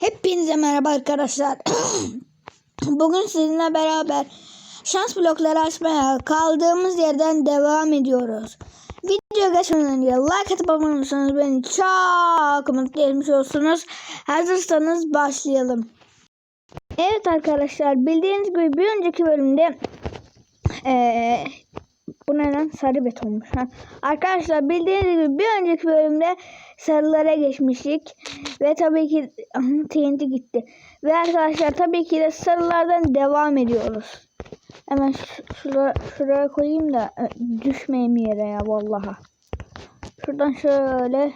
Hepinize merhaba arkadaşlar. Bugün sizinle beraber şans blokları açmaya kaldığımız yerden devam ediyoruz. Video geçmeden önce like atıp abone olursanız beni çok mutlu etmiş olursunuz. Hazırsanız başlayalım. Evet arkadaşlar bildiğiniz gibi bir önceki bölümde eee bu ne lan? Sarı betonmuş. Ha. Arkadaşlar bildiğiniz gibi bir önceki bölümde sarılara geçmiştik. Ve tabii ki TNT gitti. Ve arkadaşlar tabii ki de sarılardan devam ediyoruz. Hemen şu- şuraya, koyayım da e, düşmeyeyim yere ya vallaha. Şuradan şöyle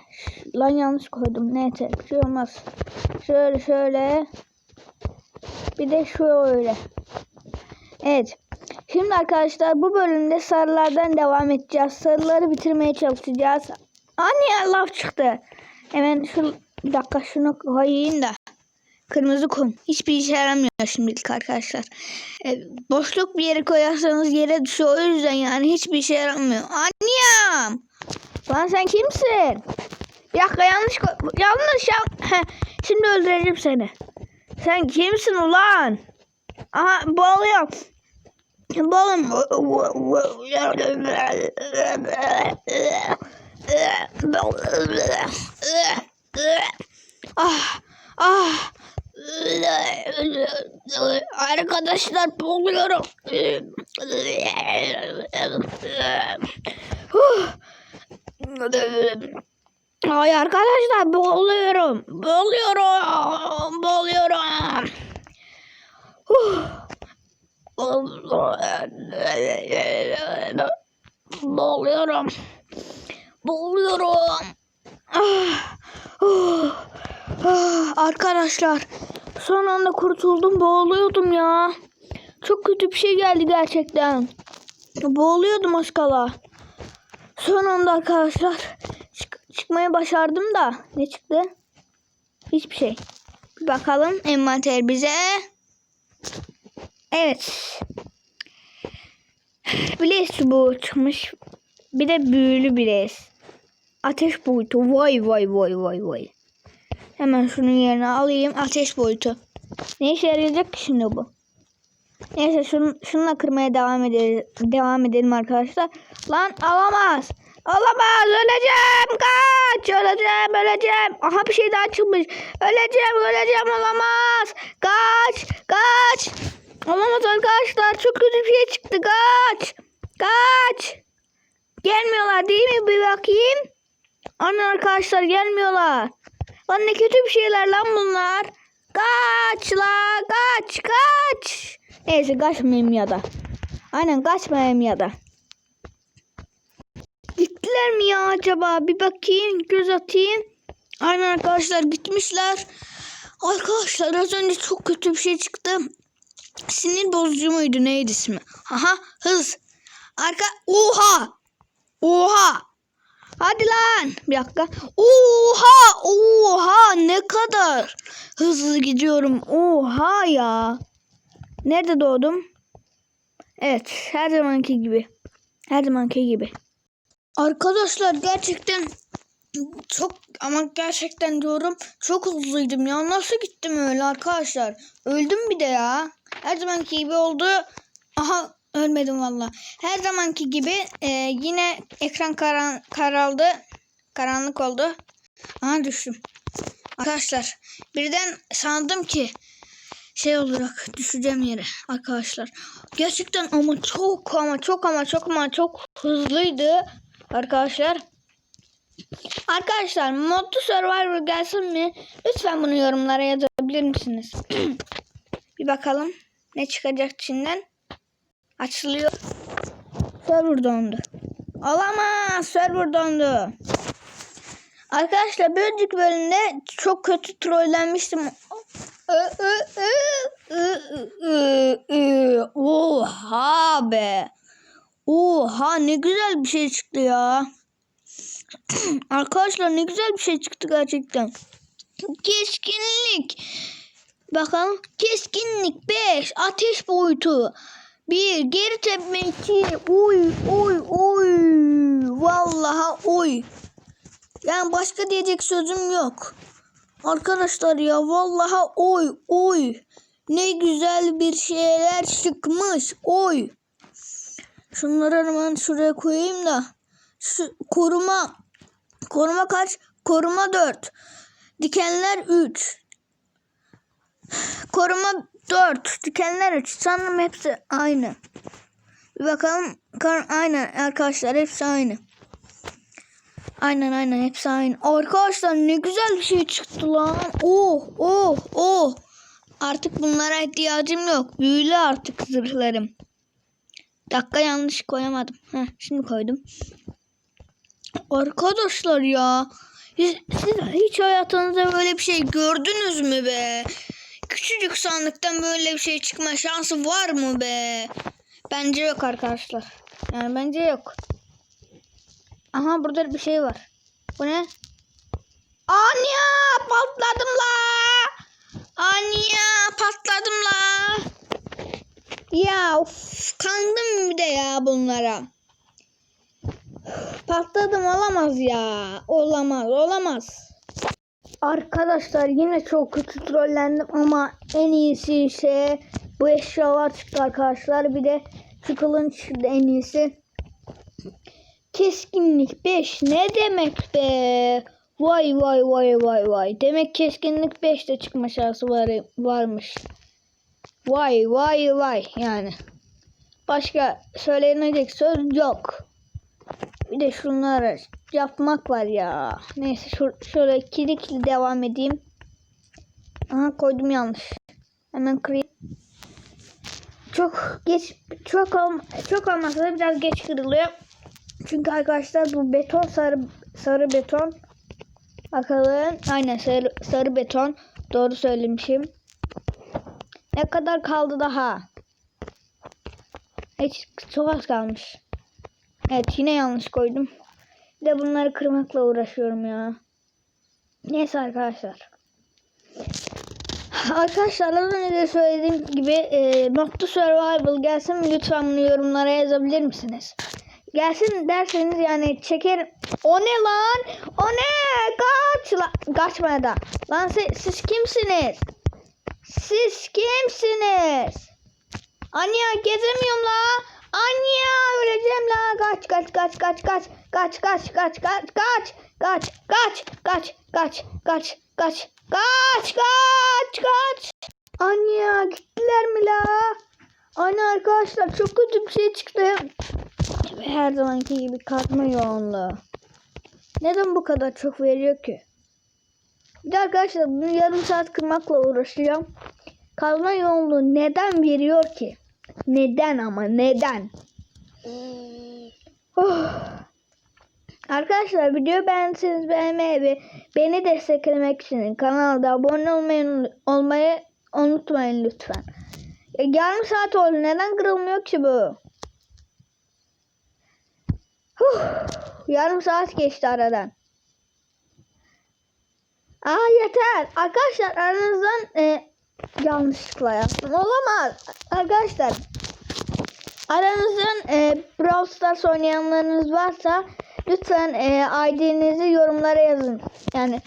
lan yanlış koydum. Neyse bir şey olmaz. Şöyle şöyle. Bir de şöyle. Evet. Şimdi arkadaşlar bu bölümde sarılardan devam edeceğiz. Sarıları bitirmeye çalışacağız. Anne laf çıktı. Hemen şu dakika şunu koyayım da. Kırmızı kum. Hiçbir işe yaramıyor şimdilik arkadaşlar. E, boşluk bir yere koyarsanız yere düşüyor. O yüzden yani hiçbir işe yaramıyor. Annem. Lan sen kimsin? Bir dakika yanlış yanlış ya. Şimdi öldüreceğim seni. Sen kimsin ulan? Aha boğuluyorum. Balım. Ah, ah. Arkadaşlar boğuluyorum. Ay arkadaşlar boğuluyorum. Boğuluyorum. Boğuluyorum. Boğuluyorum. Boğuluyorum. Arkadaşlar son anda kurtuldum boğuluyordum ya. Çok kötü bir şey geldi gerçekten. Boğuluyordum az kala. Son anda arkadaşlar çık- çıkmayı başardım da ne çıktı? Hiçbir şey. Bir bakalım envanter bize. Evet. Blaze çıkmış. Bir de büyülü Blaze. Ateş boyutu. Vay vay vay vay vay. Hemen şunun yerine alayım. Ateş boyutu. Ne işe yarayacak ki şimdi bu? Neyse şunu, şununla kırmaya devam edelim, devam edelim arkadaşlar. Lan alamaz. Alamaz. Öleceğim. Kaç. Öleceğim. Öleceğim. Aha bir şey daha çıkmış. Öleceğim. Öleceğim. Olamaz. Kaç. Kaç. Arkadaşlar. Çok kötü bir şey çıktı. Kaç. Kaç. Gelmiyorlar değil mi? Bir bakayım. Ana arkadaşlar gelmiyorlar. Lan ne kötü bir şeyler lan bunlar. Kaç la kaç kaç. Neyse kaçmayayım ya da. Aynen kaçmayayım ya da. Gittiler mi ya acaba? Bir bakayım göz atayım. Aynen arkadaşlar gitmişler. Arkadaşlar az önce çok kötü bir şey çıktı. Sinir bozucu muydu neydi ismi? Aha hız. Arka oha. Oha. Hadi lan. Bir dakika. Oha. Oha ne kadar hızlı gidiyorum. Oha ya. Nerede doğdum? Evet her zamanki gibi. Her zamanki gibi. Arkadaşlar gerçekten çok ama gerçekten diyorum çok hızlıydım ya. Nasıl gittim öyle arkadaşlar? Öldüm bir de ya. Her zamanki gibi oldu. Aha ölmedim valla. Her zamanki gibi e, yine ekran karan karaldı. Karanlık oldu. Aha düştüm. Arkadaşlar birden sandım ki şey olarak düşeceğim yere arkadaşlar. Gerçekten ama çok ama çok ama çok ama çok hızlıydı arkadaşlar. Arkadaşlar modlu Survivor gelsin mi? Lütfen bunu yorumlara yazabilir misiniz? Bir bakalım ne çıkacak içinden. Açılıyor. Server dondu. Olamaz server dondu. Arkadaşlar bir önceki bölümde çok kötü trollenmiştim. Oha be. Oha ne güzel bir şey çıktı ya. Arkadaşlar ne güzel bir şey çıktı gerçekten. Keskinlik. Bakalım. Keskinlik 5. Ateş boyutu. 1. Geri tepme 2. Oy oy oy. Vallahi oy. Yani başka diyecek sözüm yok. Arkadaşlar ya vallahi oy oy. Ne güzel bir şeyler çıkmış. Oy. Şunları hemen şuraya koyayım da. Şu koruma. Koruma kaç? Koruma 4. Dikenler 3. Koruma 4. Dikenler 3. Sanırım hepsi aynı. Bir bakalım. Aynen arkadaşlar hepsi aynı. Aynen aynen hepsi aynı. Arkadaşlar ne güzel bir şey çıktı lan. Oh oh oh. Artık bunlara ihtiyacım yok. Büyülü artık zırhlarım. Dakika yanlış koyamadım. Heh, şimdi koydum. Arkadaşlar ya. Siz, siz hiç hayatınızda böyle bir şey gördünüz mü be? Küçücük sandıktan böyle bir şey çıkma şansı var mı be? Bence yok arkadaşlar. Yani bence yok. Aha burada bir şey var. Bu ne? Anya patladım la. Anya patladım la. Ya of, kandım bir de ya bunlara. Patladım olamaz ya. Olamaz olamaz. Arkadaşlar yine çok kötü trollendim ama en iyisi ise bu eşyalar çıktı arkadaşlar. Bir de şu kılınç en iyisi. Keskinlik 5 ne demek be? Vay vay vay vay vay. Demek keskinlik 5 de çıkma şansı var, varmış. Vay vay vay yani. Başka söylenecek söz yok. Bir de şunları yapmak var ya. Neyse şöyle kilikli devam edeyim. Aha koydum yanlış. Hemen kırayım. Çok geç çok ol, çok olmasa da biraz geç kırılıyor. Çünkü arkadaşlar bu beton sarı sarı beton. Bakalım. Aynen sarı, sarı beton. Doğru söylemişim. Ne kadar kaldı daha? Hiç çok az kalmış. Evet yine yanlış koydum. Bir de bunları kırmakla uğraşıyorum ya. Neyse arkadaşlar. Arkadaşlar az önce de söylediğim gibi e, Nokta Survival gelsin lütfen bunu yorumlara yazabilir misiniz? Gelsin derseniz yani çekerim. O ne lan? O ne? Kaç lan. Kaçma da. Lan siz, siz kimsiniz? Siz kimsiniz? Anya gezemiyorum la. Anya öleceğim la. Kaç kaç kaç kaç kaç kaç kaç kaç kaç kaç kaç kaç kaç kaç kaç kaç kaç kaç kaç Anya gittiler mi la? Anne arkadaşlar çok kötü bir şey çıktı. Her zamanki gibi kazma yoğunluğu. Neden bu kadar çok veriyor ki? Bir de arkadaşlar bunu yarım saat kırmakla uğraşıyorum. Kazma yoğunluğu neden veriyor ki? Neden ama neden? Oh. Arkadaşlar videoyu beğendiyseniz beğenmeyi ve beni desteklemek için kanalda abone olmayı, olmayı unutmayın lütfen. Ya yarım saat oldu. Neden kırılmıyor ki bu? Huh. Yarım saat geçti aradan. Aa yeter. Arkadaşlar aranızdan e, yanlışlıkla yaptım. Olamaz. Arkadaşlar aranızdan e, Brawl Stars oynayanlarınız varsa lütfen e, ID'nizi yorumlara yazın. Yani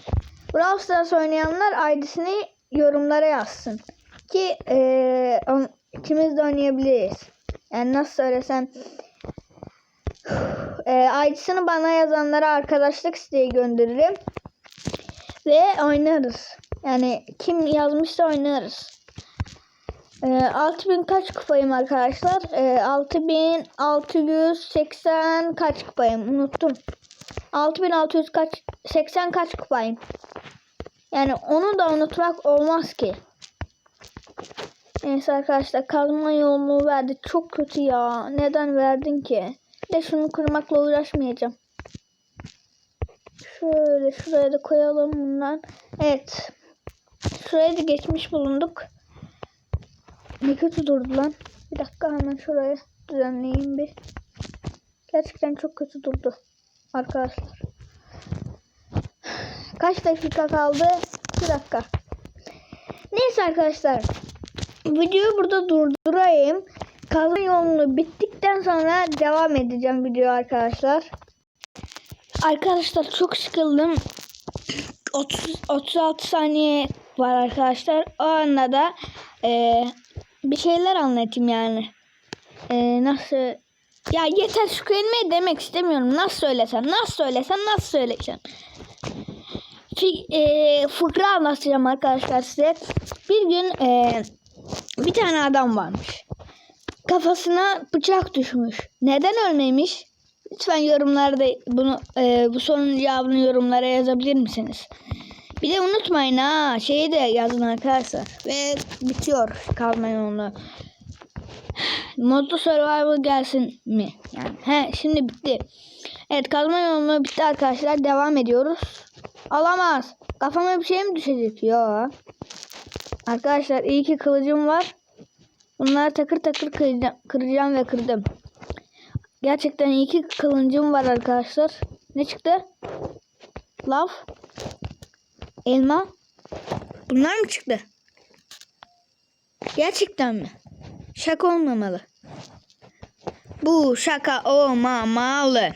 Brawl Stars oynayanlar ID'sini yorumlara yazsın. Ki e, on, ikimiz de oynayabiliriz. Yani nasıl söylesem e, ID'sini bana yazanlara arkadaşlık isteği gönderirim. Ve oynarız. Yani kim yazmışsa oynarız. E, 6000 kaç kupayım arkadaşlar? E, 6680 kaç kupayım? Unuttum. 6600 kaç 80 kaç kupayım? Yani onu da unutmak olmaz ki. Neyse arkadaşlar kazma yoğunluğu verdi. Çok kötü ya. Neden verdin ki? Bir de şunu kırmakla uğraşmayacağım. Şöyle şuraya da koyalım bundan. Evet. Şuraya da geçmiş bulunduk. Ne kötü durdu lan. Bir dakika hemen şuraya düzenleyeyim bir. Gerçekten çok kötü durdu. Arkadaşlar. Kaç dakika kaldı? Bir dakika. Neyse arkadaşlar. Videoyu burada durdurayım. Kazma yoğunluğu bittikten sonra devam edeceğim video arkadaşlar. Arkadaşlar çok sıkıldım. 30, 36 saniye var arkadaşlar. O anda da e, bir şeyler anlatayım yani. E, nasıl ya yeter şu kelimeyi demek istemiyorum. Nasıl söylesem, nasıl söylesem, nasıl söyleyeceğim. Fi- e, fıkra anlatacağım arkadaşlar size. Bir gün e, bir tane adam varmış. Kafasına bıçak düşmüş. Neden ölmemiş? Lütfen yorumlarda bunu e, bu sorunun cevabını yorumlara yazabilir misiniz? Bir de unutmayın ha şeyi de yazın arkadaşlar. Ve bitiyor kalma yolunu. Modlu survival gelsin mi? Yani he şimdi bitti. Evet kazma yolunu bitti arkadaşlar. Devam ediyoruz. Alamaz. Kafama bir şey mi düşecek? Yo. Arkadaşlar iyi ki kılıcım var. Bunları takır takır kıracağım, ve kırdım. Gerçekten iyi ki kılıncım var arkadaşlar. Ne çıktı? Lav. Elma. Bunlar mı çıktı? Gerçekten mi? Şaka olmamalı. Bu şaka olmamalı.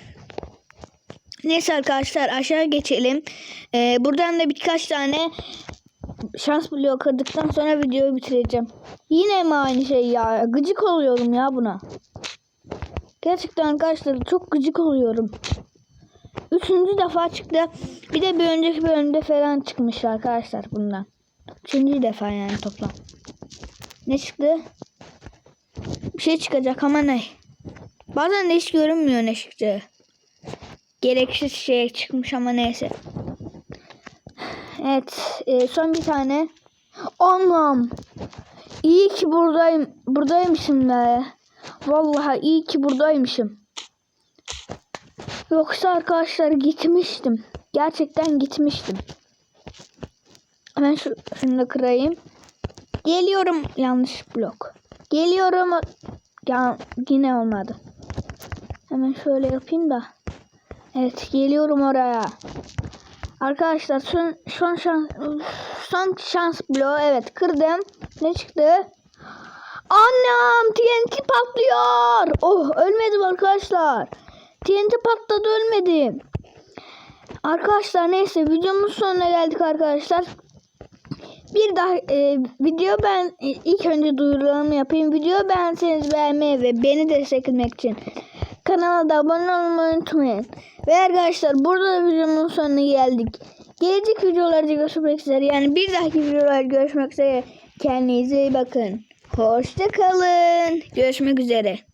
Neyse arkadaşlar aşağı geçelim. Ee, buradan da birkaç tane şans bloğu kırdıktan sonra videoyu bitireceğim. Yine mi aynı şey ya? Gıcık oluyorum ya buna. Gerçekten arkadaşlar çok gıcık oluyorum. Üçüncü defa çıktı. Bir de bir önceki bölümde falan çıkmış arkadaşlar bundan. Üçüncü defa yani toplam. Ne çıktı? Bir şey çıkacak ama ne? Bazen de hiç görünmüyor ne çıkacağı. Gereksiz şey çıkmış ama neyse. Evet. e, son bir tane. Anlam. İyi ki buradayım. Buradaymışım be. Vallahi iyi ki buradaymışım. Yoksa arkadaşlar gitmiştim. Gerçekten gitmiştim. Hemen şu, şunu da kırayım. Geliyorum. Yanlış blok. Geliyorum. Ya, yine olmadı. Hemen şöyle yapayım da. Evet geliyorum oraya. Arkadaşlar son, son şans son şans bloğu evet kırdım. Ne çıktı? Annem TNT patlıyor. Oh ölmedim arkadaşlar. TNT patladı ölmedim. Arkadaşlar neyse videomuzun sonuna geldik arkadaşlar. Bir daha e, video ben e, ilk önce duyurularımı yapayım. Video beğenseniz beğenmeyi ve beni desteklemek için kanala da abone olmayı unutmayın. Ve arkadaşlar burada da videomun sonuna geldik. Gelecek videolarda görüşmek üzere. Yani bir dahaki videolarda görüşmek üzere. Kendinize iyi bakın. Hoşça kalın. Görüşmek üzere.